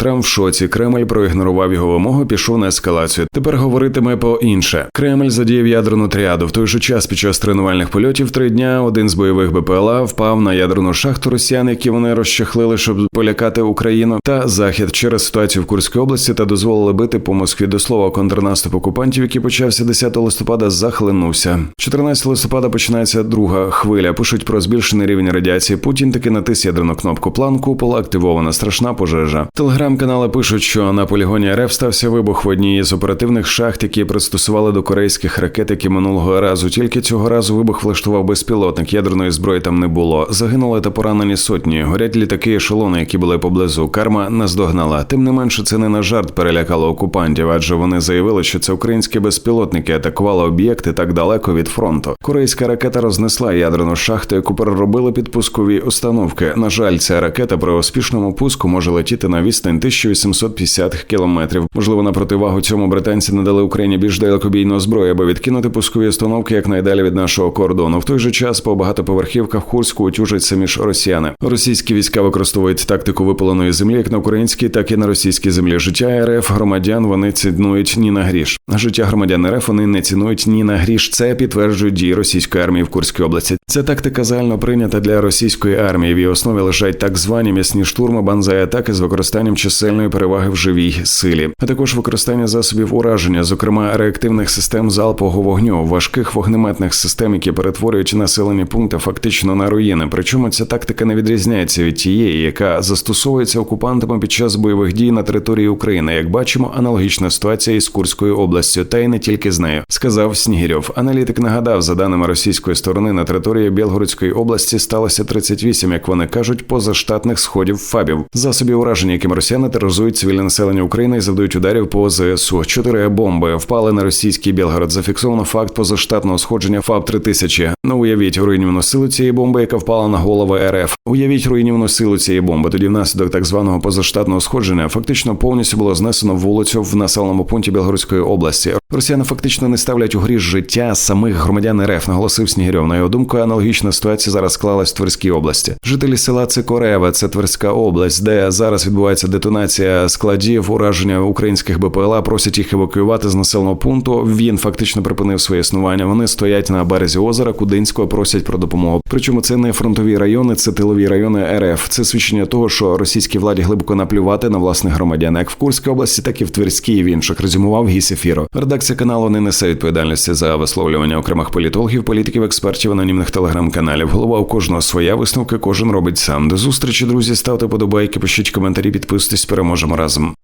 Трамп в шоці. Кремль проігнорував його вимогу, пішов на ескалацію. Тепер говоритиме по інше. Кремль задіяв ядерну тріаду. В той же час під час тренувальних польотів три дня один з бойових БПЛА впав на ядерну шахту росіян, які вони розчахлили, щоб полякати Україну та захід через ситуацію в Курській області та дозволили бити по Москві. До слова, контрнаступ окупантів, який почався 10 листопада, захлинувся. 14 листопада починається друга хвиля. Пишуть про збільшений рівень радіації. Путін таки натис ядерну кнопку. План купол активована. Страшна пожежа. Телеграм-канали пишуть, що на полігоні РФ стався вибух в одній із оперативних шахт, які пристосували до корейських ракет, які минулого разу. Тільки цього разу вибух влаштував безпілотник. Ядерної зброї там не було. Загинули та поранені сотні. Горять літаки, ешелони, які були поблизу. Карма наздогнала. Тим не менше, це не на жарт перелякало окупантів, адже вони заявили, що це українські безпілотники атакували об'єкти так далеко від фронту. Корейська ракета рознесла ядерну шахту, яку переробили під пускові установки. На жаль, ця ракета при успішному пуску може летіти на відстань 1850 кілометрів. Можливо, на противагу цьому британці надали Україні більш далекобійну зброю, аби відкинути пускові установки якнайдалі від нашого кордону. В той же час по багатоповерхівках Курську утюжаться між росіяни. Російські війська використовують тактику випаленої землі як на українській, так і на російській землі. Життя РФ громадян вони цінують ні на гріш. Життя громадян РФ вони не цінують ні на гріш. Це підтверджують дії російської армії в Курській області. Ця тактика загально прийнята для російської армії. В її основі лежать так звані м'ясні штурми, банзай атаки з використанням чисельної переваги в живій силі, а також використання засобів ураження, зокрема реактивних систем залпового вогню, важких вогнеметних систем, які перетворюють населені пункти фактично на руїни. Причому ця тактика не відрізняється від тієї, яка застосовується окупантами під час бойових дій на території України. Як бачимо, аналогічна ситуація із Курською областю, та й не тільки з нею, сказав Снігірьов. Аналітик нагадав, за даними російської сторони, на території Білгородської області сталося 38, як вони кажуть, позаштатних сходів ФАБів, засобів ураження, яким росіяни тероризують цивільне населення України і завдають ударів по ЗСУ. Чотири бомби впали на російський Білгород. Зафіксовано факт позаштатного сходження ФАБ 3000 Ну уявіть руйнівну силу цієї бомби, яка впала на голови РФ. Уявіть руйнівну силу цієї бомби. Тоді внаслідок так званого позаштатного сходження фактично повністю було знесено вулицю в населеному пункті Білгородської області. Росіяни фактично не ставлять у грі життя самих громадян РФ, наголосив Снігирьов. На його думку, аналогічна ситуація зараз склалась в Тверській області. Жителі села Цикореве, це Тверська область, де зараз відбувається детонація складів, ураження українських БПЛА, просять їх евакуювати з населеного пункту. Він фактично припинив своє існування. Вони стоять на березі озера Кудинського, просять про допомогу. Причому це не фронтові райони, це тилові райони РФ. Це свідчення того, що російській владі глибоко наплювати на власних громадян, як в Курській області, так і в Тверській і в інших. Резюмував гіс ефіру. Редакція каналу не несе відповідальності за висловлювання окремих політологів, політиків, експертів, анонімних телеграм-каналів. Голова у кожного своя висновка, кожен робить сам. До зустрічі, друзі. Ставте подобайки, пишіть коментарі, підписуйтесь, переможемо разом.